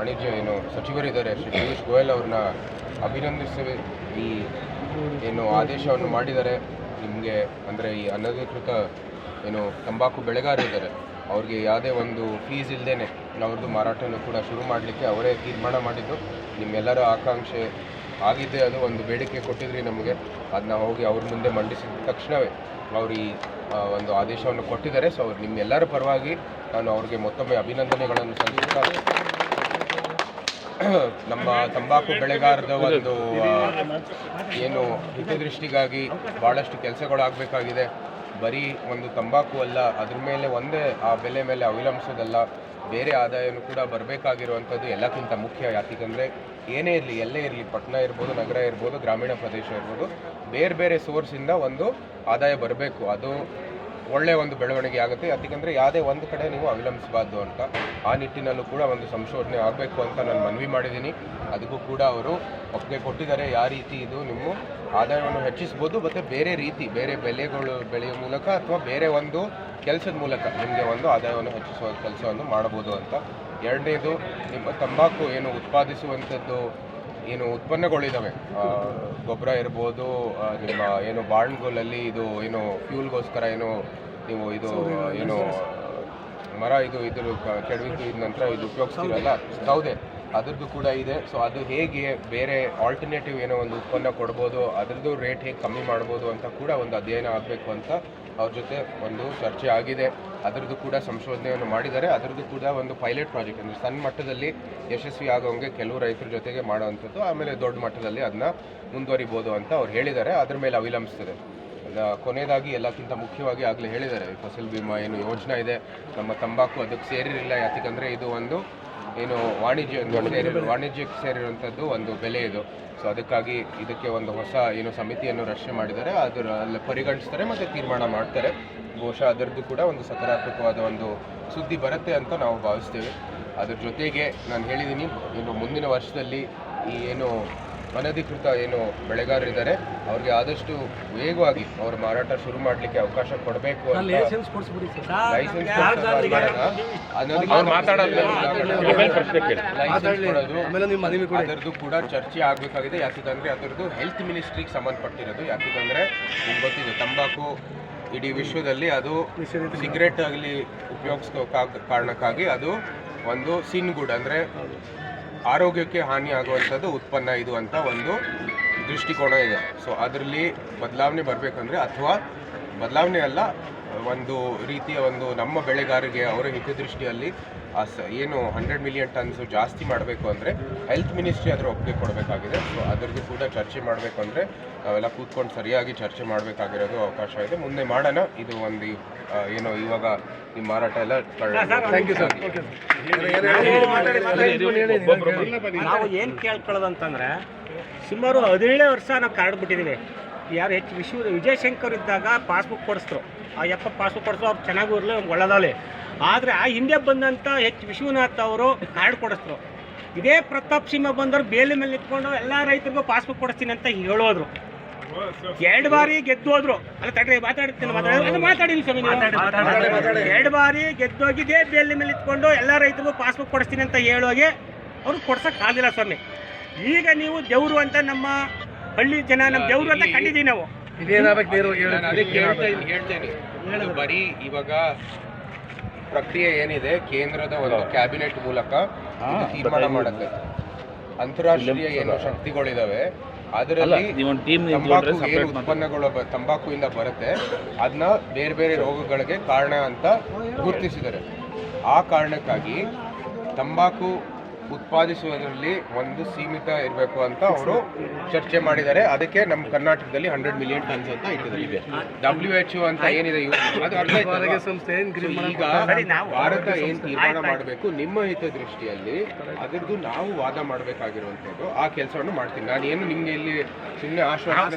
ವಾಣಿಜ್ಯ ಏನು ಸಚಿವರಿದ್ದಾರೆ, ಶ್ರೀ ಪಿಯೂಷ್ ಗೋಯಲ್ ಅವ್ರನ್ನ ಅಭಿನಂದಿಸ್ತೇವೆ ಈ ಏನು ಆದೇಶವನ್ನು ಮಾಡಿದ್ದಾರೆ. ನಿಮಗೆ ಅಂದರೆ ಈ ಅನಧಿಕೃತ ಏನು ತಂಬಾಕು ಬೆಳೆಗಾರರಿದ್ದಾರೆ ಅವ್ರಿಗೆ ಯಾವುದೇ ಒಂದು ಫೀಸ್ ಇಲ್ಲದೇ ಅವ್ರದ್ದು ಮಾರಾಟನೂ ಕೂಡ ಶುರು ಮಾಡಲಿಕ್ಕೆ ಅವರೇ ತೀರ್ಮಾನ ಮಾಡಿದ್ದು. ನಿಮ್ಮೆಲ್ಲರ ಆಕಾಂಕ್ಷೆ ಆಗಿದೆ ಅದು ಒಂದು ಬೇಡಿಕೆ ಕೊಟ್ಟಿದ್ರಿ ನಮಗೆ. ಅದನ್ನ ಹೋಗಿ ಅವ್ರ ಮುಂದೆ ಮಂಡಿಸಿದ ತಕ್ಷಣವೇ ಅವರು ಈ ಒಂದು ಆದೇಶವನ್ನು ಕೊಟ್ಟಿದ್ದಾರೆ. ಸೊ ಅವ್ರು ನಿಮ್ಮೆಲ್ಲರ ಪರವಾಗಿ ನಾನು ಅವ್ರಿಗೆ ಮತ್ತೊಮ್ಮೆ ಅಭಿನಂದನೆಗಳನ್ನು ಸಲ್ಲಿಸ್ತಾ ನಮ್ಮ ತಂಬಾಕು ಬೆಳೆಗಾರರ ಒಂದು ಏನು ಹಿತದೃಷ್ಟಿಗಾಗಿ ಭಾಳಷ್ಟು ಕೆಲಸಗಳಾಗಬೇಕಾಗಿದೆ. ಬರೀ ಒಂದು ತಂಬಾಕು ಅಲ್ಲ, ಅದ್ರ ಮೇಲೆ ಒಂದೇ, ಆ ಬೆಲೆ ಮೇಲೆ ಅವಲಂಬಿಸೋದಲ್ಲ, ಬೇರೆ ಆದಾಯನೂ ಕೂಡ ಬರಬೇಕಾಗಿರುವಂಥದ್ದು ಎಲ್ಲಕ್ಕಿಂತ ಮುಖ್ಯ. ಯಾಕಂದರೆ ಏನೇ ಇರಲಿ, ಎಲ್ಲೇ ಇರಲಿ ಪಟ್ಟಣ ಇರ್ಬೋದು, ನಗರ ಇರ್ಬೋದು, ಗ್ರಾಮೀಣ ಪ್ರದೇಶ ಇರ್ಬೋದು ಬೇರೆ ಬೇರೆ ಸೋರ್ಸಿಂದ ಒಂದು ಆದಾಯ ಬರಬೇಕು. ಅದು ಒಳ್ಳೆಯ ಒಂದು ಬೆಳವಣಿಗೆ ಆಗುತ್ತೆ. ಯಾಕಂದರೆ ಯಾವುದೇ ಒಂದು ಕಡೆ ನೀವು ಅವಲಂಬಿಸಬಾರ್ದು ಅಂತ. ಆ ನಿಟ್ಟಿನಲ್ಲೂ ಕೂಡ ಒಂದು ಸಂಶೋಧನೆ ಆಗಬೇಕು ಅಂತ ನಾನು ಮನವಿ ಮಾಡಿದ್ದೀನಿ. ಅದಕ್ಕೂ ಕೂಡ ಅವರು ಒಪ್ಪಿಗೆ ಕೊಟ್ಟಿದ್ದಾರೆ. ಯಾವ ರೀತಿ ಇದು ನಿಮ್ಮ ಆದಾಯವನ್ನು ಹೆಚ್ಚಿಸ್ಬೋದು, ಮತ್ತು ಬೇರೆ ರೀತಿ, ಬೇರೆ ಬೆಲೆಗಳು ಬೆಳೆಯುವ ಮೂಲಕ ಅಥವಾ ಬೇರೆ ಒಂದು ಕೆಲಸದ ಮೂಲಕ ನಿಮಗೆ ಒಂದು ಆದಾಯವನ್ನು ಹೆಚ್ಚಿಸುವ ಕೆಲಸವನ್ನು ಮಾಡಬಹುದು ಅಂತ. ಎರಡನೇದು, ನಿಮ್ಮ ತಂಬಾಕು ಏನು ಉತ್ಪಾದಿಸುವಂಥದ್ದು ಏನು ಉತ್ಪನ್ನಗಳಿದ್ದಾವೆ ಗೊಬ್ಬರ ಇರ್ಬೋದು ನಿಮ್ಮ ಏನು ಬಾಣ್ಗಳಲ್ಲಿ ಇದು ಏನು ಫ್ಯೂಲ್ಗೋಸ್ಕರ ಏನು ನೀವು ಇದು ಏನು ಮರ ಇದು ಇದ್ರ ಕೆಡವಿದ್ದು ಇದ ನಂತರ ಇದು ಉಪಯೋಗಿಸ್ತೀರಲ್ಲ? ಸೌದೆ. ಅದ್ರದ್ದು ಕೂಡ ಇದೆ. ಸೊ ಅದು ಹೇಗೆ ಬೇರೆ ಆಲ್ಟರ್ನೇಟಿವ್ ಏನೋ ಒಂದು ಉತ್ಪನ್ನ ಕೊಡ್ಬೋದು ಅದ್ರದ್ದು ರೇಟ್ ಹೇಗೆ ಕಮ್ಮಿ ಮಾಡ್ಬೋದು ಅಂತ ಕೂಡ ಒಂದು ಅಧ್ಯಯನ ಆಗಬೇಕು ಅಂತ ಅವ್ರ ಜೊತೆ ಒಂದು ಚರ್ಚೆ ಆಗಿದೆ. ಅದರದ್ದು ಕೂಡ ಸಂಶೋಧನೆಯನ್ನು ಮಾಡಿದ್ದಾರೆ. ಅದರದ್ದು ಕೂಡ ಒಂದು ಪೈಲಟ್ ಪ್ರಾಜೆಕ್ಟ್ ಅಂದರೆ ಸಣ್ಣ ಮಟ್ಟದಲ್ಲಿ ಯಶಸ್ವಿ ಆಗೋಂಗೆ ಕೆಲವು ರೈತರ ಜೊತೆಗೆ ಮಾಡುವಂಥದ್ದು, ಆಮೇಲೆ ದೊಡ್ಡ ಮಟ್ಟದಲ್ಲಿ ಅದನ್ನ ಮುಂದುವರಿಬೋದು ಅಂತ ಅವ್ರು ಹೇಳಿದ್ದಾರೆ. ಅದ್ರ ಮೇಲೆ ಅವಲಂಬಿಸ್ತದೆ. ಕೊನೆಯದಾಗಿ ಎಲ್ಲಕ್ಕಿಂತ ಮುಖ್ಯವಾಗಿ ಆಗಲೇ ಹೇಳಿದ್ದಾರೆ. ಫಸಲ್ ಬಿಮಾ ಏನು ಯೋಜನೆ ಇದೆ. ನಮ್ಮ ತಂಬಾಕು ಅದಕ್ಕೆ ಸೇರಿರಲಿಲ್ಲ. ಯಾಕಂದರೆ ಇದು ಒಂದು ಏನು ವಾಣಿಜ್ಯ ಸೇರಿ ವಾಣಿಜ್ಯಕ್ಕೆ ಸೇರಿರುವಂಥದ್ದು ಒಂದು ಬೆಲೆ ಇದು. ಸೊ ಅದಕ್ಕಾಗಿ ಇದಕ್ಕೆ ಒಂದು ಹೊಸ ಏನು ಸಮಿತಿಯನ್ನು ರಚನೆ ಮಾಡಿದ್ದಾರೆ. ಅದರ ಅಲ್ಲಿ ಪರಿಗಣಿಸ್ತಾರೆ ಮತ್ತು ತೀರ್ಮಾನ ಮಾಡ್ತಾರೆ. ಬಹುಶಃ ಅದರದ್ದು ಕೂಡ ಒಂದು ಸಕಾರಾತ್ಮಕವಾದ ಒಂದು ಸುದ್ದಿ ಬರುತ್ತೆ ಅಂತ ನಾವು ಭಾವಿಸ್ತೇವೆ. ಅದರ ಜೊತೆಗೆ ನಾನು ಹೇಳಿದ್ದೀನಿ ಇನ್ನು ಮುಂದಿನ ವರ್ಷದಲ್ಲಿ ಈ ಏನು ಅನಧಿಕೃತ ಏನು ಬೆಳೆಗಾರರಿದ್ದಾರೆ ಅವ್ರಿಗೆ ಆದಷ್ಟು ವೇಗವಾಗಿ ಅವ್ರ ಮಾರಾಟ ಶುರು ಮಾಡಲಿಕ್ಕೆ ಅವಕಾಶ ಕೊಡಬೇಕು ಅಂತ ಅದರದ್ದು ಕೂಡ ಚರ್ಚೆ ಆಗಬೇಕಾಗಿದೆ. ಯಾಕಂದ್ರೆ ಅದರದ್ದು ಹೆಲ್ತ್ ಮಿನಿಸ್ಟ್ರಿಗೆ ಸಂಬಂಧಪಟ್ಟಿರೋದು. ಯಾಕಂದ್ರೆ ನಿಮ್ಗೆ ಗೊತ್ತಿದೆ ತಂಬಾಕು ಇಡೀ ವಿಶ್ವದಲ್ಲಿ ಅದು ಸಿಗರೆಟ್ ಆಗಲಿ ಉಪಯೋಗಿಸೋ ಕಾರಣಕ್ಕಾಗಿ ಅದು ಒಂದು ಸಿನ್ ಗುಡ್ ಅಂದರೆ ಆರೋಗ್ಯಕ್ಕೆ ಹಾನಿ ಆಗುವಂಥದ್ದು ಉತ್ಪನ್ನ ಇದು ಅಂತ ಒಂದು ದೃಷ್ಟಿಕೋನ ಇದೆ. ಸೊ ಅದರಲ್ಲಿ ಬದಲಾವಣೆ ಬರಬೇಕಂದ್ರೆ ಅಥವಾ ಬದಲಾವಣೆ ಅಲ್ಲ ಒಂದು ರೀತಿಯ ಒಂದು ನಮ್ಮ ಬೆಳೆಗಾರರಿಗೆ ಅವರ ಹಿತದೃಷ್ಟಿಯಲ್ಲಿ ಆ ಸ ಏನು ಹಂಡ್ರೆಡ್ ಮಿಲಿಯನ್ ಟನ್ಸು ಜಾಸ್ತಿ ಮಾಡಬೇಕು ಅಂದರೆ ಹೆಲ್ತ್ ಮಿನಿಸ್ಟ್ರಿ ಅದರ ಒಪ್ಪಿಗೆ ಕೊಡಬೇಕಾಗಿದೆ. ಸೊ ಅದರದ್ದು ಕೂಡ ಚರ್ಚೆ ಮಾಡಬೇಕು ಅಂದರೆ ನಾವೆಲ್ಲ ಕೂತ್ಕೊಂಡು ಸರಿಯಾಗಿ ಚರ್ಚೆ ಮಾಡಬೇಕಾಗಿರೋದು ಅವಕಾಶ ಇದೆ. ಮುಂದೆ ಮಾಡೋಣ. ಇದು ಒಂದು ಏನೋ ಏನು ಇವಾಗ ಈ ಮಾರಾಟ ಎಲ್ಲ ನಾವು ಏನು ಕೇಳ್ಕೊಳ್ಳೋದಂತಂದ್ರೆ ಸುಮಾರು ಹದಿನೇಳು ವರ್ಷ ನಾವು ಕಾರ್ಡ್ ಬಿಟ್ಟಿದ್ದೀವಿ ಯಾರು ಹೆಚ್ಚು ವಿಶ್ವ ವಿಜಯಶಂಕರ್ ಇದ್ದಾಗ ಪಾಸ್ಬುಕ್ ಕೊಡಿಸ್ರು ಆ ಯಪ್ಪ ಪಾಸ್ಬುಕ್ ಕೊಡಿಸ್ರು ಅವ್ರು ಚೆನ್ನಾಗೂ ಇರಲಿ ಒಳ್ಳೆದಾಗಲಿ. ಆದರೆ ಆ ಹಿಂದೆ ಬಂದಂಥ ಹೆಚ್ಚು ವಿಶ್ವನಾಥ್ ಅವರು ಕಾರ್ಡ್ ಕೊಡಿಸ್ರು ಇದೇ ಪ್ರತಾಪ್ ಸಿಂಹ ಬಂದವರು ಬೇಲಿ ಮೇಲೆ ನಿಂತ್ಕೊಂಡು ಎಲ್ಲ ರೈತರಿಗೂ ಪಾಸ್ಬುಕ್ ಕೊಡಿಸ್ತೀನಿ ಅಂತ ಹೇಳೋದ್ರು. ಎರಡು ಬಾರಿ ಗೆದ್ದು ಹೋದ್ರು. ಅಲ್ಲ ತಡ್ರಿ ಮಾತಾಡ್ತೀನಿ ಮಾತಾಡಿದ್ರೆ ಮಾತಾಡಿಲ್ಲ ಸ್ವಾಮಿ. ಎರಡು ಬಾರಿ ಗೆದ್ದೋಗಿದೆ ಬೇಲಿ ಮೇಲೆ ಇಟ್ಕೊಂಡು ಎಲ್ಲ ರೈತರಿಗೂ ಪಾಸ್ಬುಕ್ ಕೊಡಿಸ್ತೀನಿ ಅಂತ ಹೇಳೋಗೆ ಅವ್ರು ಕೊಡ್ಸಕ್ ಆಗಿಲ್ಲ ಸ್ವಾಮಿ. ಈಗ ನೀವು ದೇವ್ರು ಅಂತ ನಮ್ಮ ಹಳ್ಳಿ ಜನ ನಮ್ಮ ದೇವ್ರು ಅಂತ ಕಂಡಿದ್ದೀವಿ ನಾವು. ನಾನು ಅದಕ್ಕೆ ಹೇಳ್ತಾ ಇದ್ದೀನಿ ಹೇಳ್ತೇನೆ ಇದು ಬರೀ ಇವಾಗ ಪ್ರಕ್ರಿಯೆ ಏನಿದೆ ಕೇಂದ್ರದ ಒಂದು ಕ್ಯಾಬಿನೆಟ್ ಮೂಲಕ ಇದು ತೀರ್ಮಾನ ಮಾಡುತ್ತೆ ಅಂತಾರಾಷ್ಟ್ರೀಯ ಏನು ಶಕ್ತಿಗಳಿದಾವೆ ಅದರಲ್ಲಿ ತಂಬಾಕು ಏನು ಉತ್ಪನ್ನಗಳು ಬ- ಇಂದ ಬರುತ್ತೆ ಅದನ್ನ ಬೇರೆ ಬೇರೆ ರೋಗಗಳಿಗೆ ಕಾರಣ ಅಂತ ಗುರುತಿಸಿದ್ದಾರೆ. ಆ ಕಾರಣಕ್ಕಾಗಿ ತಂಬಾಕು ಉತ್ಪಾದಿಸುವುದರಲ್ಲಿ ಒಂದು ಸೀಮಿತ ಇರಬೇಕು ಅಂತ ಅವರು ಚರ್ಚೆ ಮಾಡಿದ್ದಾರೆ. ಅದಕ್ಕೆ ನಮ್ಮ ಕರ್ನಾಟಕದಲ್ಲಿ ಹಂಡ್ರೆಡ್ ಮಿಲಿಯನ್ ಟನ್ಸ್ ಅಂತ ಇಟ್ಟಿದ್ದಾರೆ. ಡಬ್ಲ್ಯೂ ಎಚ್ ಅಂತ ಏನಿದೆ ಈಗ ಭಾರತ ಏನ್ ತೀರ್ಮಾನ ಮಾಡಬೇಕು? ನಿಮ್ಮ ಹಿತದೃಷ್ಟಿಯಲ್ಲಿ ಅದರದ್ದು ನಾವು ವಾದ ಮಾಡಬೇಕಾಗಿರುವಂಥದ್ದು. ಆ ಕೆಲಸವನ್ನು ಮಾಡ್ತೀನಿ. ನಾನು ಏನು ನಿಮ್ಗೆ ಇಲ್ಲಿ ಸುಮ್ಮನೆ ಆಶ್ವಾಸನೆ